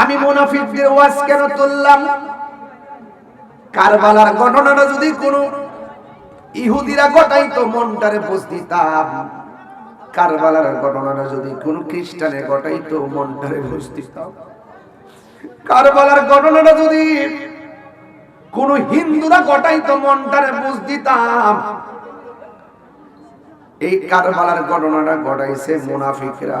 আমি মুনাফিকদের ওয়াজ কেন তুললাম? কারবালার ঘটনাটা যদি কোনো ইহুদিরা ঘটাইতো, মনটারে বুঝ দিতাম। কারবালার ঘটনাটা যদি কোন খ্রিস্টানে ঘটাইতো, মনটারে বুঝ দিতাম। কারবালার ঘটনাটা যদি কোন হিন্দুরা ঘটাইতো, মনটারে বুঝ দিতাম। এই কারবালার ঘটনাটা ঘটাইছে মুনাফিকরা।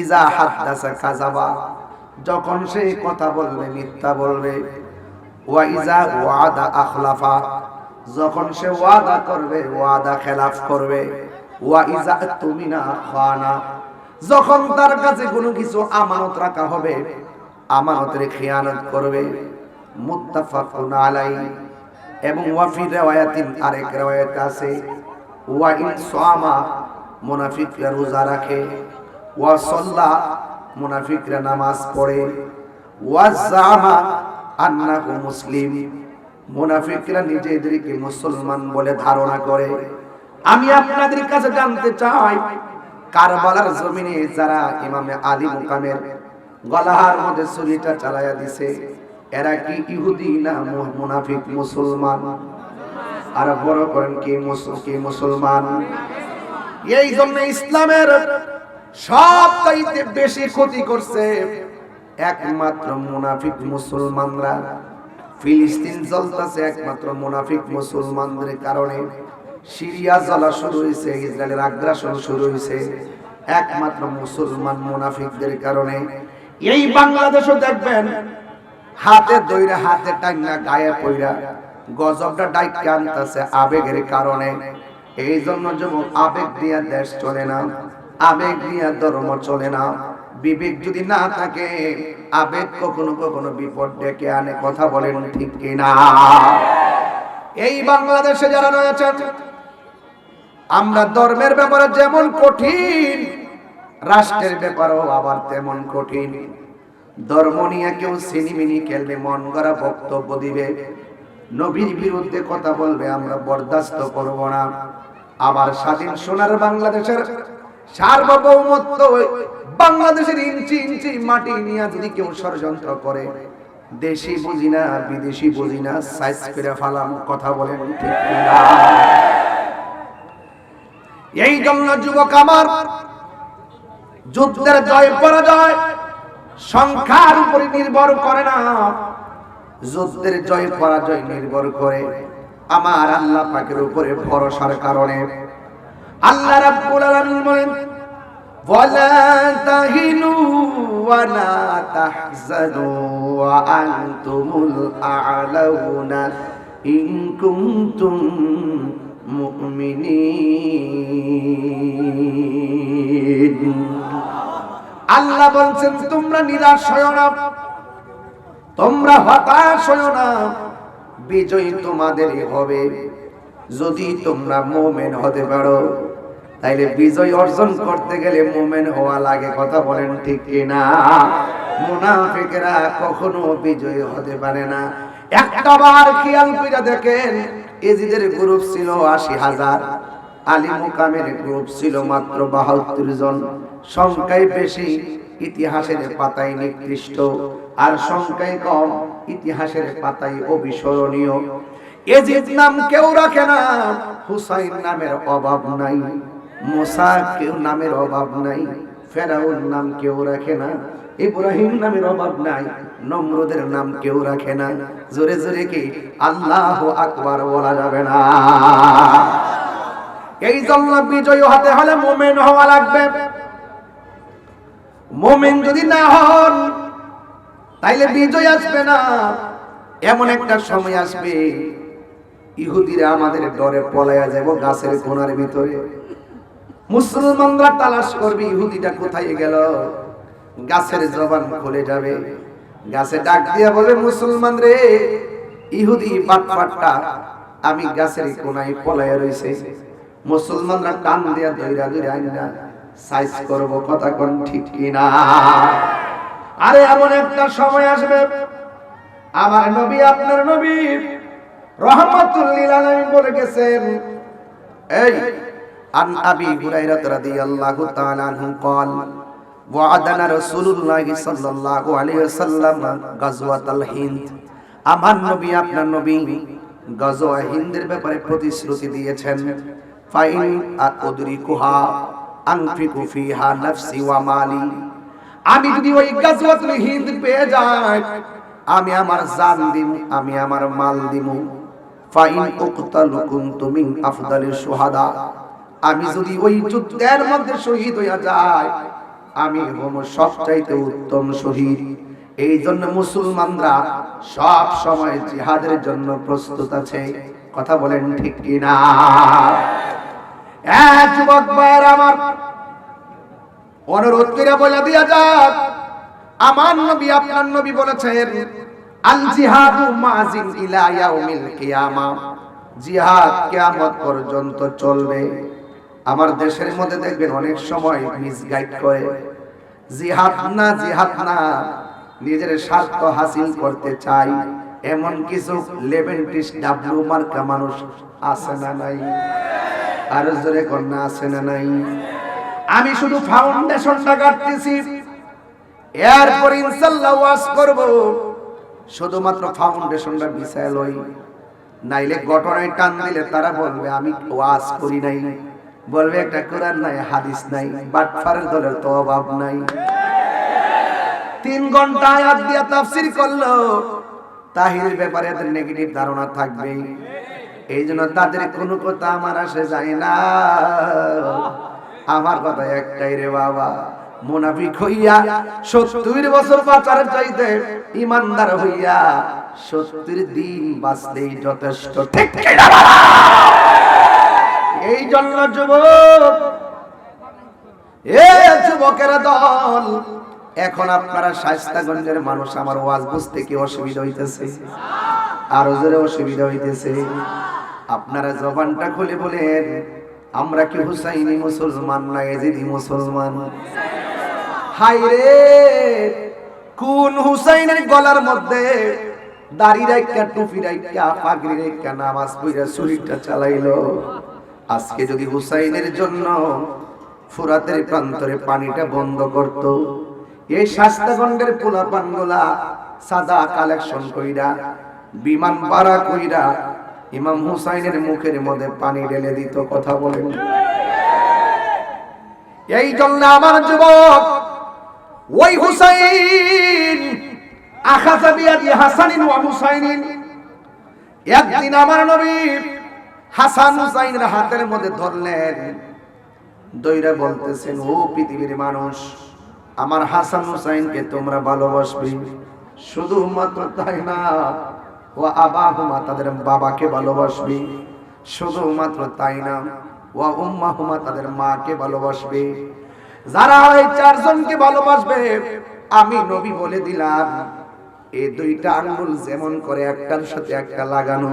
ইজা হাদ্দাসা কাজাবা যখন সে কথা বলবে, মিথ্যা বলবে, ওয়া ইজা ওয়াদা আখলাফা, যখন সে ওয়াদা করবে, ওয়াদা খেলাফ করবে, ওয়া ইজা তুমি তুমিনা খানা যখন তার কাছে কোনো কিছু আমানত রাখা হবে, আমানতের খেয়ানত করবে। মুত্তাফাকুন আলাই এবং ওয়াফি রিওয়ায়াতিন আরেক রিওয়ায়াত আছে, ওয়া ইন সামা, মুনাফিকরা রোজা রাখে। ওয়া সাল্লা, মুনাফিকরা নামাজ পড়ে। ওয়া জামা, আন্নাহু মুসলিম। মুনাফিকরা নিজেদেরকে মুসলমান বলে ধারণা করে। আমি আপনাদের কাছে জানতে চাই, কারবালার জমিনে যারা ইমামে আলী মুকামের গলাহার মধ্যে ছুরিটা চালায়া দিছে, এরা কি ইহুদি না মুনাফিক মুসলমান? আর বড় করেন কি মুসলমান? এই জন্য ইসলামের সবচাইতে বেশি ক্ষতি করছে একমাত্র মুনাফিক মুসলমানরা। ফিলিস্তিন জ্বলতেছে একমাত্র মুনাফিক মুসলমানদের কারণে। সিরিয়া জ্বলা শুরু হয়েছে, ইসরায়েলের আগ্রাসন শুরু হয়েছে। একমাত্র মুসলমান মুনাফিকদের কারণে। এই বাংলাদেশও দেখবেন, হাতে দইরা হাতে টাঙ্গা গায়ে পইরা গজবটা ডাইকে আনতেছে আবেগের কারণে। এই জন্য যুবক, আবেগ দিয়া দেশ চলে না। আবেগ দিয়া ধর্ম চলে না। বিবেক যদি না থাকে, আবেগ কখনো কখনো বিপদ ডেকে আনে, কথা বলেন ঠিক কিনা? এই বাংলাদেশে যারা রয়েছেন, আমরা ধর্মের ব্যাপারে যেমন কঠিন, রাষ্ট্রের ব্যাপারেও আবার তেমন কঠিন। ধর্ম নিয়ে কেউ সিনিমিনি খেলবে, মন গড়া বক্তব্য দিবে। নবীর বিরুদ্ধে কথা বলবে, আমরা বরদাস্ত করব না। আবার স্বাধীন সোনার বাংলাদেশের সার্বভৌমত্ব বাংলাদেশের ইঞ্চি ইঞ্চি মাটি নিয়ে যদি কেউ ষড়যন্ত্র করে, দেশি বুঝি না, বিদেশি বুঝি না সাইজ করে ফালাম কথা বলেন এই জন্য যুবক আমার, যুদ্ধের জয়, পরাজয় সংখ্যার উপরে নির্ভর করে না। যুদ্ধের জয়, পরাজয় নির্ভর করে। আমার আল্লাহ পাকের উপরে ভরসার কারণে আল্লাহ রাব্বুল আলামিন বলেন, ওয়ালা তাহিনু ওয়ালা তাহজানু ওয়া আনতুমুল আ'লাউনা ইন কুনতুম মুমিনিন। আল্লাহ বলছেন, তোমরা নিরাশ হও না, তোমরা হতাশ হও না, বিজয় তোমাদেরই হবে। যদি তোমরা মোমেন হতে পারো তাইলে বিজয় অর্জন করতে গেলে মোমেন হওয়া লাগে, কথা বলেন ঠিক কিনা? মুনাফিকেরা কখনো বিজয় হতে পারে না। একটা বার খেয়াল কইরা দেখেন, এজিদের গ্রুপ ছিল আশি হাজার, আলী মুকামের গ্রুপ ছিল মাত্র বাহাত্তর জন। সংখ্যায় বেশি, ইতিহাসের পাতায় নিকৃষ্ট, আর সংখ্যায় কম, ইতিহাসের পাতায় অবিস্মরণীয়। এজিদ নাম কেউ রাখে না, হুসাইন নামের অভাব নাই। মোসা কেউ নামের অভাব নাই, ফেরাউন নাম কেউ রাখে না, ইব্রাহিম নামের অভাব নাই, নমরুদের নাম কেউ রাখে না। জোরে জোরে কি, আল্লাহ আকবার বলা যাবে না। এই জন্য বিজয় হতে হলে মোমেন হওয়া লাগবে। মোমেন যদি না হন, তাইলে বিজয় আসবে না। এমন একটা সময় আসবে, ইহুদিরা আমাদের ডরে পলাইয়া যাব গাছের কোনার ভিতরে। মুসলমানরা তালাশ করবে, ইহুদিটা কোথায় গেল? গাছের জবান খুলে যাবে। গাছে ডাক দিয়া বলে, মুসলমান রে, ইহুদি বাটপাটটা আমি গাছের কোনায় পলায় রইছে। মুসলমানরা টান দিয়া দইরা দইরা আইনা, সাইজ করব কথা কোন ঠিক কিনা? আরে, এমন একটা সময় আসবে, আমার নবী, আপনার নবী রহমাতুল্লিল আলামিন বলে গেছেন, এই আন আবি হুরায়রা রাদিয়াল্লাহু তাআলা আনহু قال وعدنا رسول الله صلى الله عليه وسلم غزوة الهند আমার নবী আপনার নবী গজওয়া হিন্দের ব্যাপারে প্রতিশ্রুতি দিয়েছেন ফাইন আদরিকুহা আনফিকু ফিহা নাফসি ওয়া মালি আমি যদি ওই গজওয়াতুল হিন্দ পেয়ে যাই আমি আমার জান দিম আমি আমার মাল দিমু ফাইন উকতালু কুনতু মিন আফদালিশ শুহাদা আমি যদি ওই যুদ্ধের মধ্যে শহীদ হইয়া যাই, আমি হম সবচাইতে উত্তম শহীদ। এই জন্য মুসলমানরা সব সময় জিহাদের জন্য প্রস্তুত আছে। কথা বলেন ঠিক কিনা? যুবক ভাইয়ের আমার অনুরোধ করে বলে দিয়া যাক। আমার নবী, আপনার নবী বলেছেন আল জিহাদু মাজিন ইলা ইয়াউমিল কিয়ামা। জিহাদ কিয়ামত পর্যন্ত চলবে। আমার দেশের মধ্যে দেখবেন অনেক সময় মিসগাইড করে। জিহাদ না জিহাদ না, নিজের স্বার্থ হাসিল করতে চাই। এমন কিছু লেভেন্টিস ডাব্লিউ মার্কা মানুষ আছে না নাই? আর জোরে কন্যা আছে না নাই? আমি শুধু ফাউন্ডেশনটা কাটতেছি। এরপর ইনশাল্লাহ ওয়াজ করব। শুধুমাত্র ফাউন্ডেশনটা বিছায় লই। নাইলে ঘটনায় টান দিলে তারা বলবে, আমি ওয়াজ করি নাই। বলবে একটা কোরআন নাই, হাদিস নাই বাটফারের দলের তো অভাব নাই। তিন ঘণ্টা আয়াত দিয়া তাফসির করল, তাহিরের ব্যাপারে এদের নেগেটিভ ধারণা থাকবে। এই জন্য তাদের কোনো কথা আমার আসে যায় না। আমার কথা একটাই রে বাবা, মুনাফিক হইয়া সত্তর বছর বাঁচার চাইতে ইমানদার হইয়া সত্তর দিন বাঁচলেই যথেষ্ট। ঠিক জন্য যুবক। যুবকেরা দল, এখন আপনারা মানুষ, আমার ওয়াজ বুঝতে কি অসুবিধা হইতেছে? আরও জোরে অসুবিধা হইতেছে। আপনারা জবানটা খুলে বলেন, আমরা কি হুসাইনি মুসলমান না এজিদি মুসলমান? কোন হুসাইনের গলার মধ্যে দাড়ি রাইকা টুপি রাইকা পাগড়ি রাইকা নামাজ পড়া শরীরটা চালাইলো? আজকে যদি হুসাইনের জন্য ফুরাতের প্রান্তরে পানিটা বন্ধ করত, এই শাস্তাগণ্ডের পোলা পানগুলা সাদা কালেকশন কইরা, বিমান ভাড়া কইরা ইমাম হুসাইনের মুখের মধ্যে পানি ঢেলে দিত, কথা বলেন। এই জন্য আমার যুবক, ওই হুসাইন আখাজা বিয়াদি হাসানিন ওয়া হুসাইনিন, একদিন আমার নবী হাসান হুসাইনের হাতের মধ্যে ধরলেন। দইরা বলতেছেন, ও পৃথিবীর মানুষ, আমার হাসান হুসাইনকে তোমরা ভালোবাসবে। শুধুমাত্র তাই না, ও আবাহুমা তাদের বাবাকে ভালোবাসবে। শুধুমাত্র তাই না, ও উম্মাহুমা তাদের মাকে ভালোবাসবে। যারা এই চারজনকে ভালোবাসবে, আমি নবী বলে দিলাম, এই দুইটা আঙ্গুল যেমন করে একটার সাথে একটা লাগানো।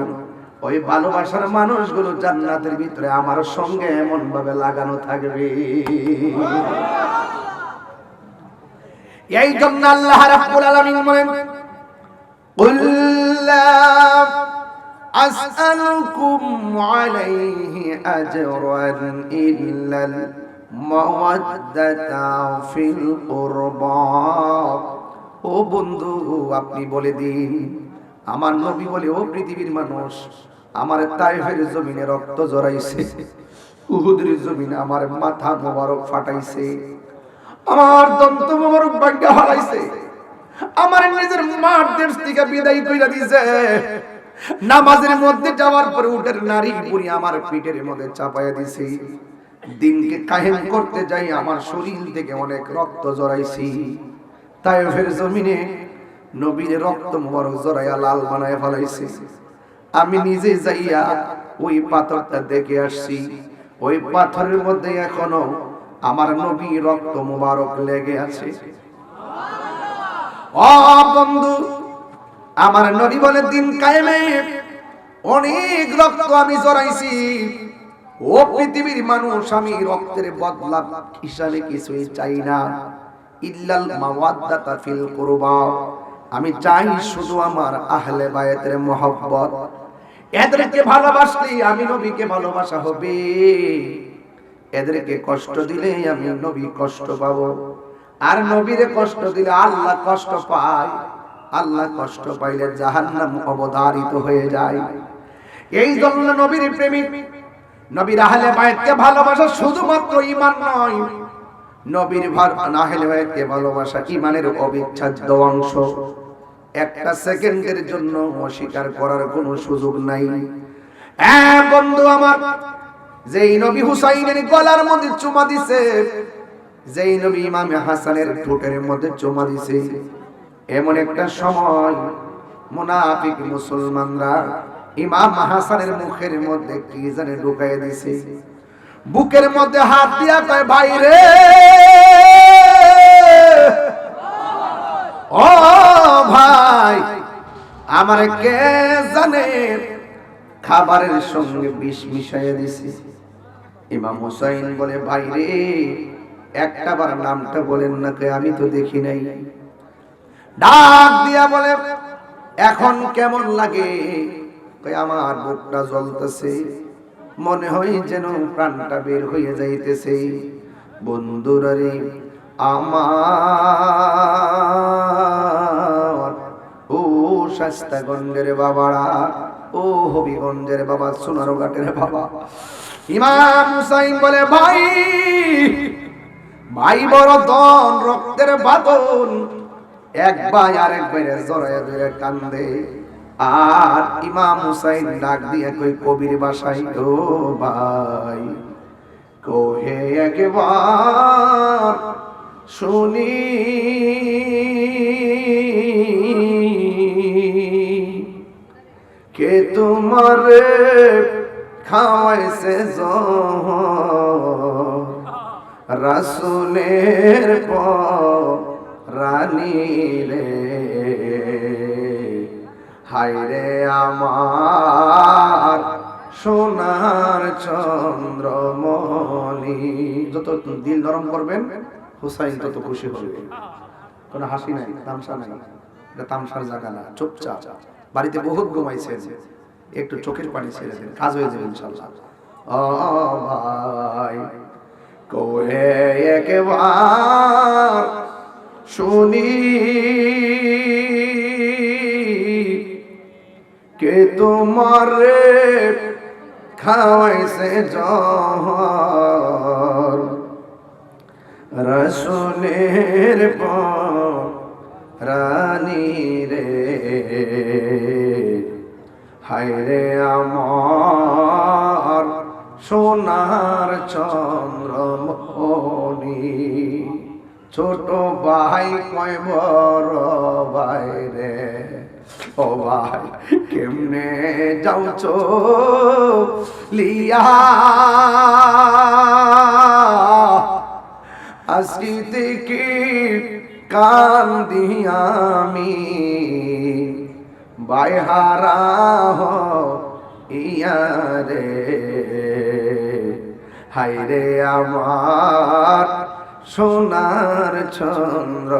ওই ভালোবাসার মানুষগুলো জান্নাতের ভিতরে আমার সঙ্গে এমন ভাবে লাগানো থাকবে এই জন্য আল্লাহ রাব্বুল আলামিন বলেন قل لا أسألكم عليه أجرا إلا المودة في القربى ও বন্ধু আপনি বলে দিন আমার নবী বলে ও পৃথিবীর মানুষ আমার তাইফের জমিনে রক্ত জড়াইছে। উহুদের জমিনে আমার মাথা মোবারক ফাটাইছে। আমার দন্ত মোবারক ভাগ্যা হারাইছে আমার নিজের মার দেশ থেকে বিদায় কইরা দিছে। নামাজের মধ্যে যাওয়ার পরে উঠের নারী পুরি আমার পিঠের মধ্যে চাপাইয়া দিছে। দিনকে কায়েম করতে যাই আমার শরীর থেকে অনেক রক্ত জড়াইছি। তাইফের জমিনে নবীর রক্ত মোবারক জড়াইয়া লাল বানায় ফেলাইছি। আমি নিজে যাইয়া ওই পাথরটা দেখে আসছি। ওই পাথরের মধ্যে এখনও আমার নবী রক্ত মোবারক লেগে আছে। ও বন্ধু, আমার নবী বলে, দিন কায়েমে অনেক রক্ত আমি জড়াইছি। ও পৃথিবীর মানুষ, আমি রক্তের বদলা হিসাবে কিছুই চাই না। ইল্লাল মাওয়াদ্দাতা ফিল কুরবা। আমি চাই শুধু আমার আহলে বায়াতের মোহব্বত। এদেরকে ভালোবাসলে আমি নবীকে ভালোবাসা হবে। এদেরকে কষ্ট দিলে আমি নবী কষ্ট পাবো। আর নবীরে কষ্ট দিলে আল্লাহ কষ্ট পায়। আল্লাহ কষ্ট পাইলে জাহান্নাম অবধারিত হয়ে যায়। এই জন্য নবীর প্রেমিক নবীর আহলে বাইতকে ভালোবাসা শুধুমাত্র ঈমান নয় নবীর ভার আহলে বাইতকে ভালোবাসা ঈমানের অবিচ্ছেদ্য অংশ। একটা সেকেন্ডের জন্য অস্বীকার করার কোনো সুযোগ নাই। হ্যাঁ বন্ধু আমার, যেই নবী হুসাইনের গলার মধ্যে চুমা দিছে, যেই নবী ইমামে হাসানের ঠোঁটের মধ্যে চুমা দিছে, এমন একটা সময় মুনাফিক মুসলমানরা ইমাম হাসানের মুখের মধ্যে কি জানে ঢুকাই দিছে। বুকের মধ্যে হাত দিয়া কয়, ভাই রে! ও ভাই, আমার কে জানে? খাবারের সঙ্গে বিষ মিশাইয়া দিছে। ইমাম হুসাইন বলে, ভাই রে, একটা বার নামটা বলেন না কে, আমি তো দেখি নাই। ডাক দিয়া বলে, এখন কেমন লাগে? আমার বুকটা জ্বলতেছে। মনে হয় যেন প্রাণটা বের হয়ে যাইতেছে। বন্ধুরা রে আমার, ও শাস্তাগঞ্জের বাবারা, ও হবিগঞ্জের বাবা সোনারো ঘাটের বাবা। ইমাম হুসাইন বলে, ভাই ভাই বড় দন রক্তের বাদন এক ভাই আরেক ভাইরে জড়াইয়া ধরে কান্দে। আর ইমাম হুসাইন ডাক দিয়ে কই, কবির বাসাই ও ভাই, কোহে একবার শুনি। কে তোমার খাওয়াইছে রাসুলের রানী রে। হাইরে আমার সোনার চন্দ্রমণি যত দিল নরম করবেন, হুসাইন তত খুশি হবে। কোনো হাসি নাই, তামসা নাই, এটা তামসার জায়গা না, চুপচাপ। বাড়িতে বহুত ঘুমাইছেন, একটু চোখের পানি ছেড়ে দেন, কাজ হয়ে যাবে ইনশাল্লাহ। ও ভাই, কোহে একবার শুনি কে তোমার খাওয়াইছে জহর রসুলের রানী রে, হায়রে আমার সোনার চন্দ্রমণি ছোট ভাই কয় বড় বাইরে ও ভাই, কেমনে যাওছ লিয়া? আজকে থেকে কান্দি আমি বাইহারা ইয়ারে হাইরে আমার সোনার চন্দ্রমণি।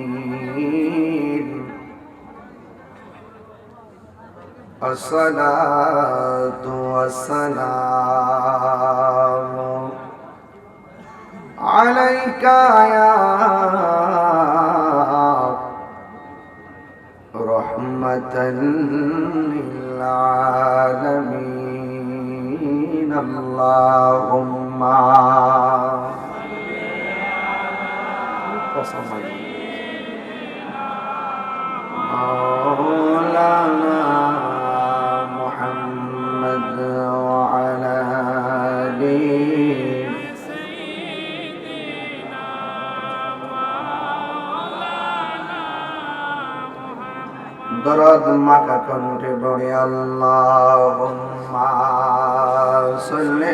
الرحيم الصلاة والسلام عليك يا رحمة للعالمين. اللهم صل على দরদ মাকা কণ্ঠে বড়ে আল্লাহ সাল্লি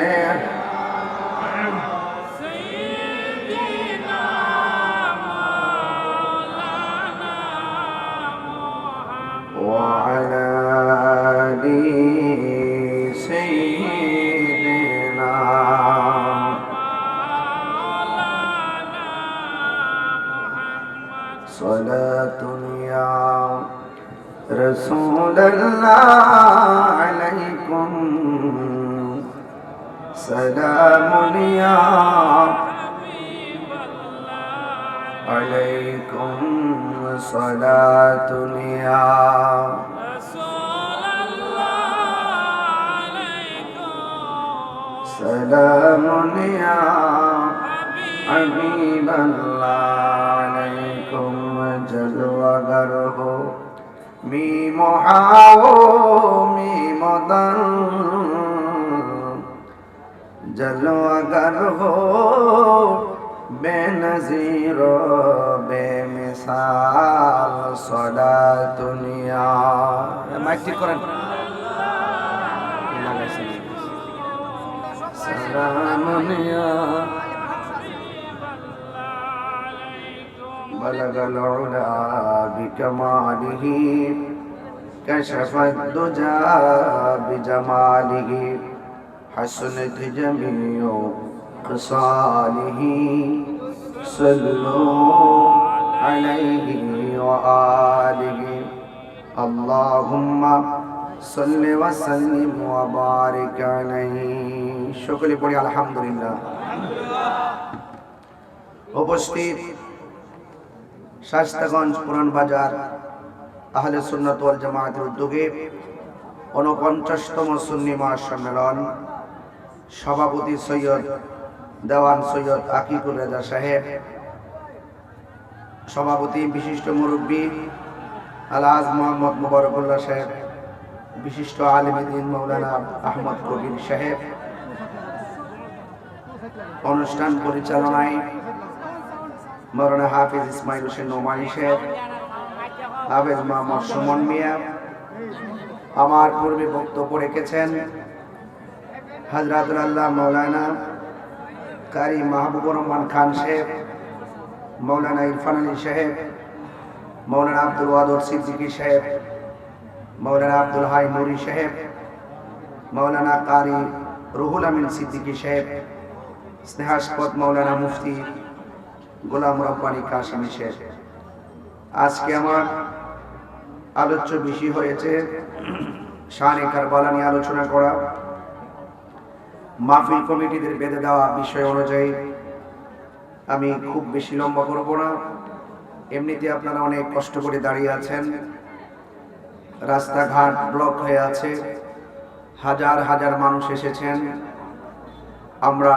وعلى آل سيدنا صلاة يا رسول الله عليكم. سلام يا عليكم. صلاة اليوم سلام يا حبيب الله عليكم جل وقره ميم حاو ميم دن جل وقره بنزيره نظیر و بے مثال صدا دنیا মাইক ঠিক করেন سلام يا بلغ العلا بكماله كشف الدجى بجماله حسنت جميع خصاله صلوا عليه وآله اللهم صل وسلم وبارك عليه সকলে পড়ি আলহামদুলিল্লাহ উপস্থিত শাস্তাগঞ্জ পুরান বাজার আহলে সুন্নত ওয়াল জামায়াতের উদ্যোগে ঊনপঞ্চাশতম সুন্নি মহাসম্মেলন সভাপতি সৈয়দ দেওয়ান সৈয়দ আকিকুর রেজা সাহেব সভাপতি, বিশিষ্ট মুরব্বী আলাজ মোহাম্মদ মুবারকুল্লাহ সাহেব, বিশিষ্ট আলিমদিন মৌলানা আহমদ কবির সাহেব। অনুষ্ঠান পরিচালনায় মৌলানা হাফিজ ইসমাইল হোসেন নোমানি সাহেব, হাফিজ মোহাম্মদ সুমন মিয়া। আমার পূর্বে বক্তব্য রেখেছেন হজরতুল আল্লাহ মৌলানা কারি মাহবুবুর রহমান খান সাহেব। মৌলানা ইরফান আলী সাহেব, মৌলানা আব্দুল ওয়াদুর সিদ্দিকী সাহেব, মৌলানা আব্দুল হাই নুরি সাহেব, মৌলানা কারি রুহুল আমিন সিদ্দিকী সাহেব, স্নেহাস্পদ মৌলানা মুফতি গোলাম রব্বানি কাশিমি সাহেব। আজকে আমার আলোচ্য বিষয় হয়েছে শানে কারবালা নিয়ে আলোচনা করা। মাহফিল কমিটিদের বেঁধে দেওয়া বিষয় অনুযায়ী আমি খুব বেশি লম্বা করব না। এমনিতে আপনারা অনেক কষ্ট করে দাঁড়িয়ে আছেন। রাস্তাঘাট ব্লক হয়ে আছে। হাজার হাজার মানুষ এসেছেন। আমরা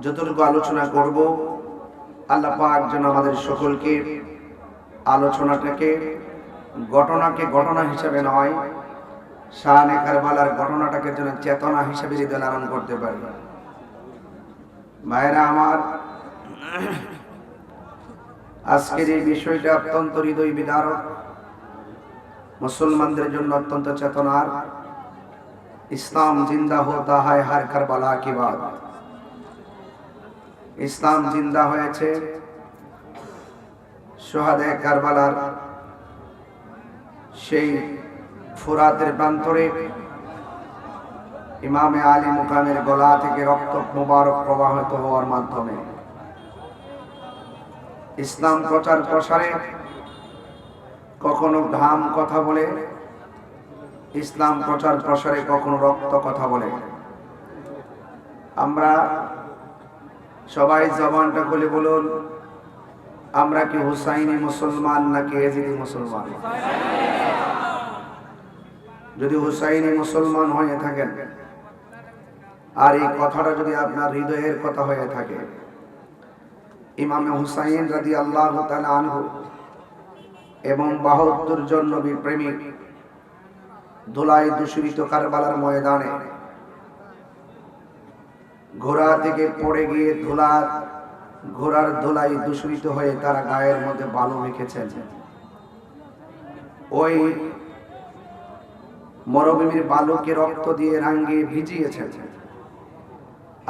যতটুকু আলোচনা করব, আল্লাহ পাক যেন আমাদের সকলকে আলোচনাটাকে ঘটনাকে ঘটনা হিসাবে নয় শাহানে কারবালার ঘটনাটাকে যেন চেতনা হিসাবে যদি লালন করতে পারি। ভাইরা আমার আজকের এই বিষয়টা অত্যন্ত হৃদয় বিদারক মুসলমানদের জন্য অত্যন্ত চেতনার। ইসলাম জিন্দা হতা হয় হার কারবালা কি বাদ। ইসলাম জিন্দা হয়েছে সোহাদে কারবালার সেই ফুরাতের প্রান্তরে। ইমামে আলী মুকামের গলা থেকে রক্ত মোবারক প্রবাহিত হওয়ার মাধ্যমে। ইসলাম প্রচার প্রসারে কখনো ঘাম কথা বলে, ইসলাম প্রচার প্রসারে কখনো রক্ত কথা বলে। আমরা সবাই জবানটা খুলে বলুন, আমরা কি হুসাইনি মুসলমান নাকি এজিদি মুসলমান? যদি হুসাইনি মুসলমান হয়ে থাকেন, আর এই কথাটা যদি আপনার হৃদয়ের কথা হয়ে থাকে ইমামে হুসাইন রাদি আল্লাহ আনহু এবং বাহাত্তর জন নবী প্রেমিক ধুলাই দূষিত কারবালার ময়দানে ঘোড়া থেকে পড়ে গিয়ে ধুলা, ঘোড়ার ধুলাই দূষিত হয়ে তারা গায়ের মধ্যে বালু মেখেছেন। ওই মরুভূমির বালুকে রক্ত দিয়ে রাঙ্গিয়ে ভিজিয়েছেন।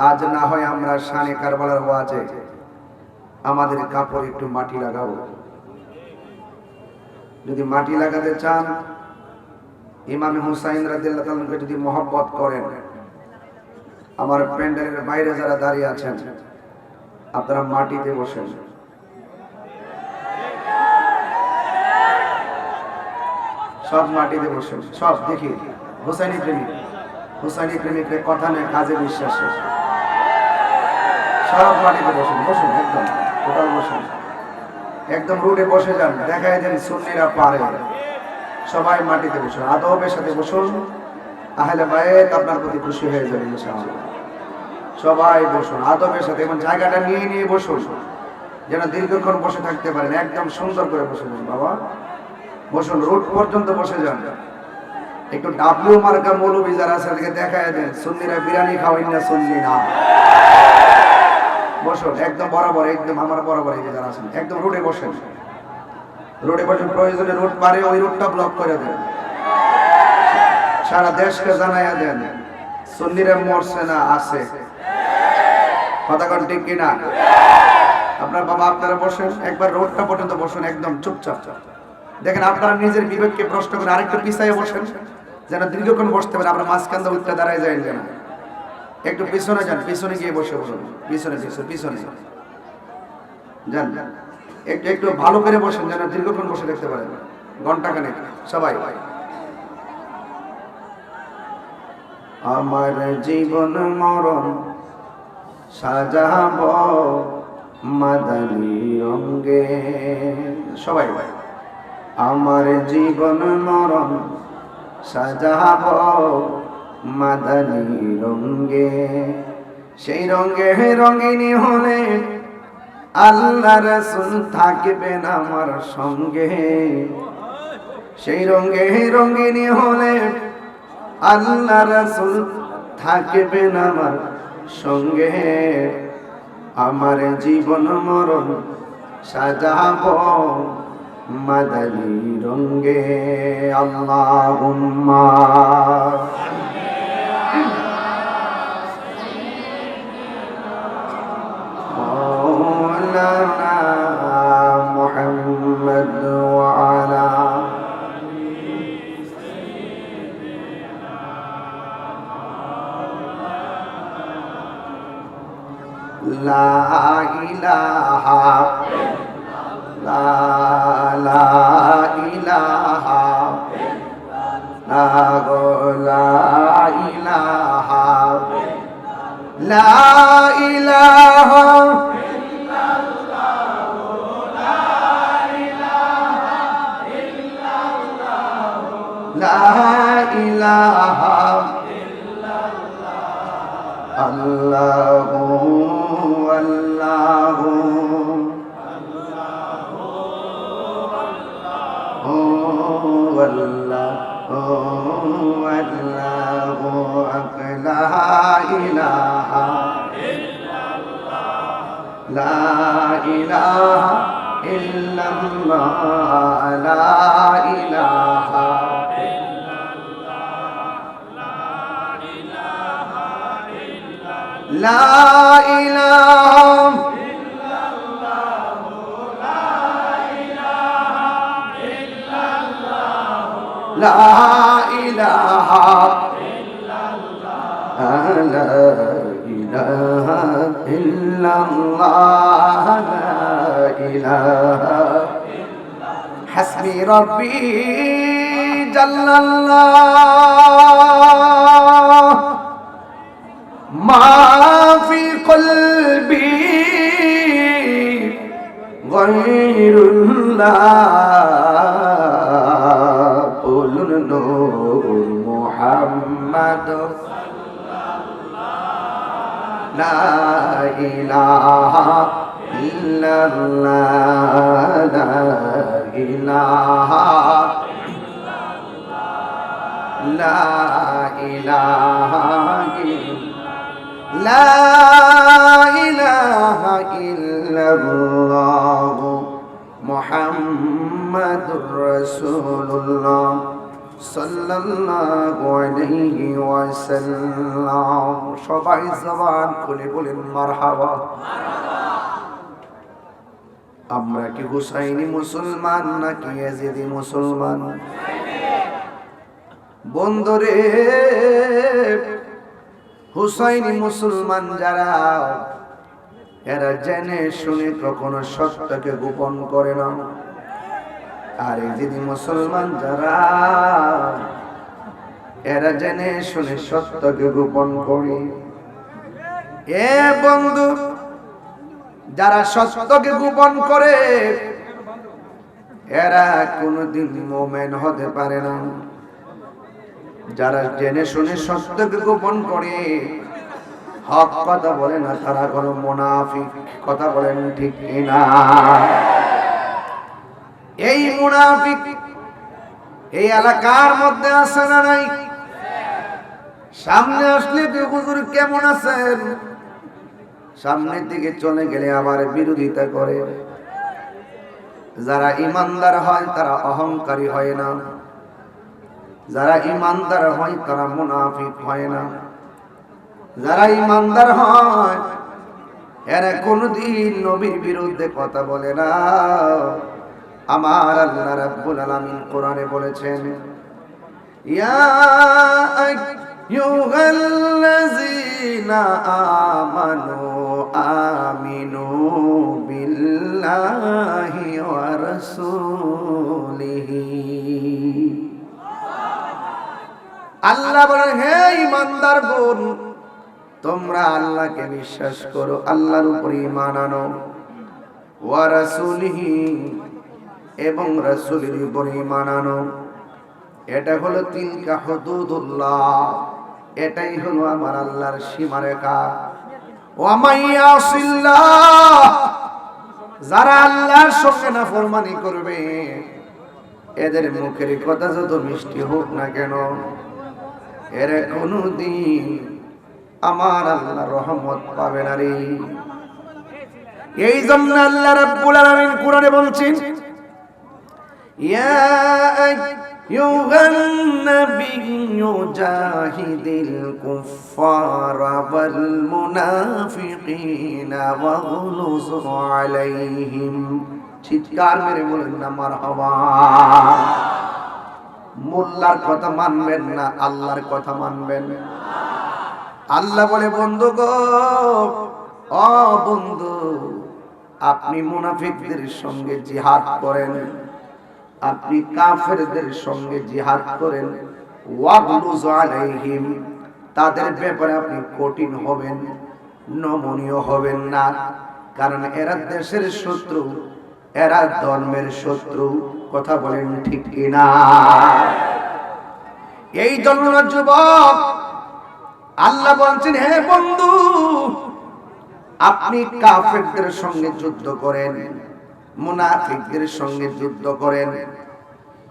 আজ না হয় আমরা শানে কারবালার ওয়াজে আমাদের কাপড় একটু মাটি লাগাবো যদি মাটি লাগাতে চান, ইমাম হুসাইন রাদিয়াল্লাহু যদি মহব্বত করেন, আমার প্যান্ডেলের বাইরে যারা দাঁড়িয়ে আছেন, আপনারা মাটিতে বসেন। সব মাটিতে বসেন। সব, দেখি, হুসাইনি প্রেমিক। হুসাইনি প্রেমিকের কথা নেই, কাজে বিশ্বাসে। সব মাটিতে বসেন, বসুন, একদম। টোটাল বসুন। একদম রুটে বসে যান দেখায় দেন সুন্নিরা পারে। সবাই মাটিতে বসুন, আদবের সাথে বসুন। আহলে বাইত আপনার প্রতি খুশি হয়ে যাবে সবাই বসুন, আদবের সাথে এবং জায়গাটা নিয়ে নিয়ে বসুন। যেন দীর্ঘক্ষণ বসে থাকতে পারেন, একদম সুন্দর করে বসে যান বাবা। বসুন রুট পর্যন্ত বসে যান। একটু ডাব্লিউ মার্কা মৌলবী যারা আছে তাদেরকে দেখায় দেন, সুন্নিরা বিরিয়ানি খাওয়াই না সুন্নি না বসুন, একদম বরাবর, একদম আমার বরাবর এই যারা আছেন, একদম রোডে বসেন। রোডে বসেন, প্রয়োজনে রোড পারে ওই রোডটা ব্লক করে দেন। সারা দেশকে জানাইয়া দেন, সুন্নিরা মরছে না, আছে। ঠিক কিনা? আপনার বাবা আপনারা বসেন, একবার রোডটা পর্যন্ত বসুন, একদম চুপচাপ। দেখেন আপনারা নিজের বিবেককে প্রশ্ন করে আরেকটু পিছাইয়ে বসেন, যেন দীর্ঘক্ষণ বসতে পারে আমরা মাঝখান দিয়ে উঠতে দাঁড়ায় যাই যেন। একটু পিছনে যান, পিছনে গিয়ে বসে বসুন পিছনে পিছনে পিছনে। যান। একটু একটু ভালো করে বসেন যেন দীর্ঘক্ষণ বসে দেখতে পারেন। ঘণ্টা খানেক। সবাই। আমার জীবন মরণ সাজাব মাদানি রঙ্গে সবাই। আমার জীবন মরণ সাজাব মাদানি রঙ্গে সেই রঙ্গে রঙ্গিনী হলে আল্লাহ রসুল থাকবেন আমার সঙ্গে। সেই রঙ্গে রঙ্গিনী হলে আল্লাহ রসুল থাকবেন আমার সঙ্গে। আমার জীবন মরণ সাজাব মাদানি রঙ্গে আল্লাহ لا إله لا لا إله لا لا إله لا إله لا إله الله والله والله والله لا إله لا إله إلا الله لا إله لا إله لا إله لا إله إلا الله لا إله حسبي ربي جل الله ما في قلبي غير الله قل نور محمد لا إله إلا illallah la ilaha la ilaha illallah মুহাম্মাদুর রাসূলুল্লাহ সাল্লাল্লাহু আলাইহি ওয়াসাল্লাম। সবাই জবান খুলে বলেন, মারহাবা। আমরা কি হুসাইনি মুসলমান নাকি ইয়াজিদি মুসলমান? বন্ধুরে হুসাইনি মুসলমান যারা, এরা জেনে শুনে কখনো সত্যকে গোপন করে না। আর এই মুসলমান যারা, এরা জেনে শুনে সত্যকে গোপন করে। এ বন্ধু, যারা সত্যকে গোপন করে, এরা কোনোদিন মোমেন হতে পারে না। যারা জেনে শুনে সত্যকে গোপন করে, হক কথা বলে না, তারা কোনো মুনাফিক কথা বলেন ঠিক না এই মুনাফিক এই এলাকার মধ্যে আছে না নাই? সামনে আসলে হুজুর কেমন আছেন? সামনের দিকে চলে গেলে আবার বিরোধিতা করে। যারা ইমানদার হয়, তারা অহংকারী হয় না। যারা ইমানদার হয় তারা মুনাফিক হয় না। যারা ইমানদার হয়, এরা কোনদিন নবীর বিরুদ্ধে কথা বলে না। আমার আল্লাহ রাব্বুল আলামিন কোরআনে বলেছেন, ইয়া আইয়ুহাল্লাযীনা আমানু আমিনু বিল্লাহি ওয়া রাসূলিহি। আল্লাহ বলেন, হে ইমানদার বোন, তোমরা আল্লাহকে বিশ্বাস করো, আল্লাহর উপর ঈমান আনো। ওয়া রাসূলিহি এবং রাসূলের উপর ঈমান আনো। এটা হলো তিলকা হুদুদুল্লাহ। এটাই হলো আমার আল্লাহর সীমারেখা। ওয়া মাইয়াসিল্লাহ যারা আল্লাহর সঙ্গে নাফরমানি করবে, এদের মুখের কথা যত মিষ্টি হোক না কেন। এর কোনদিন আমার আল্লাহ রহমত পাবে না রে। এই জন্য আল্লাহ রাব্বুল আলামিন কোরআনে বলছেন, ইয়া আইয়ুহান নাবিয়্যু জাহিদিল কুফফারা ওয়াল মুনাফিকিনা ওয়াগলুজ আলাইহিম। চিৎকার মেরে বলেন না মারহাবা মোল্লার কথা মানবেন না, আল্লাহর কথা মানবেন। আল্লাহ বলে, বন্ধু গো ও বন্ধু, আপনি মুনাফিকদের সঙ্গে জিহাদ করেন, আপনি কাফেরদের সঙ্গে জিহাদ করেন তাদের ব্যাপারে আপনি কঠিন হবেন, নমনীয় হবেন না। কারণ এরা দেশের শত্রু, এরা ধর্মের শত্রু কথা বলেন ঠিক কিনা? এই জন্য যুবক, আল্লাহ বলছেন, হে বন্ধু, আপনি কাফেরদের সঙ্গে যুদ্ধ করেন, মুনাফিকদের সঙ্গে যুদ্ধ করেন।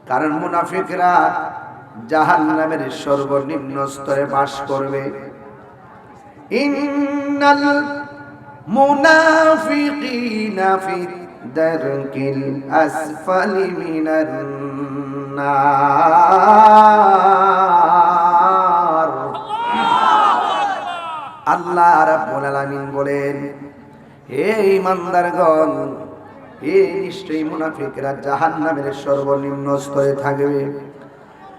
কারণ মুনাফিকরা জাহান নামের সর্বনিম্ন স্তরে বাস করবে। ইন্নাল মুনাফিকিনা ফি দারকিল الأسفل من النار. আল্লাহ রাব্বুল আলামিন বলেন, হে ইমানদারগণ হে নিশ্চয়ই মুনাফিকরা জাহান্নামের সর্বনিম্ন স্তরে থাকবে।